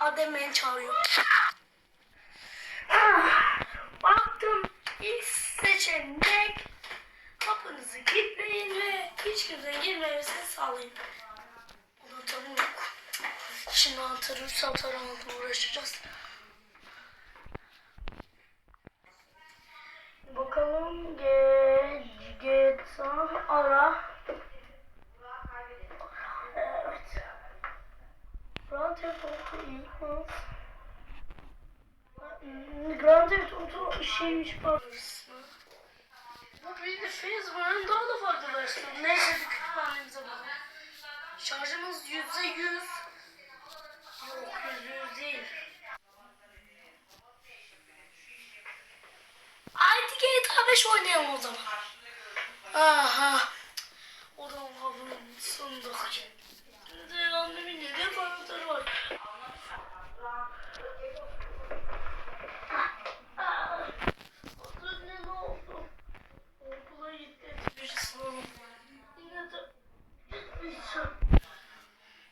Adem beni çağırıyor. Ah, Baktım ilk seçenek kapınızı kilitleyin ve hiç kimsenin girmemesini sağlayın. Anahtarım yok. Şimdi anahtarı satar aldım uğraşacağız. Bakalım ge GTA ara. Evet. Grand Theft Auto İlmaz. Hmm, Grand Theft Auto şeymiş pardon. Bu bir de Facebook'un daha da farklı versiyonu. Neyse bir kütüphanemize bakalım. Şarjımız yüzde yüz. Yok yüzde yüz değil. Haydi GTA 5 oynayalım o zaman. Aha.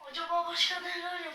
Acaba başka neler yap?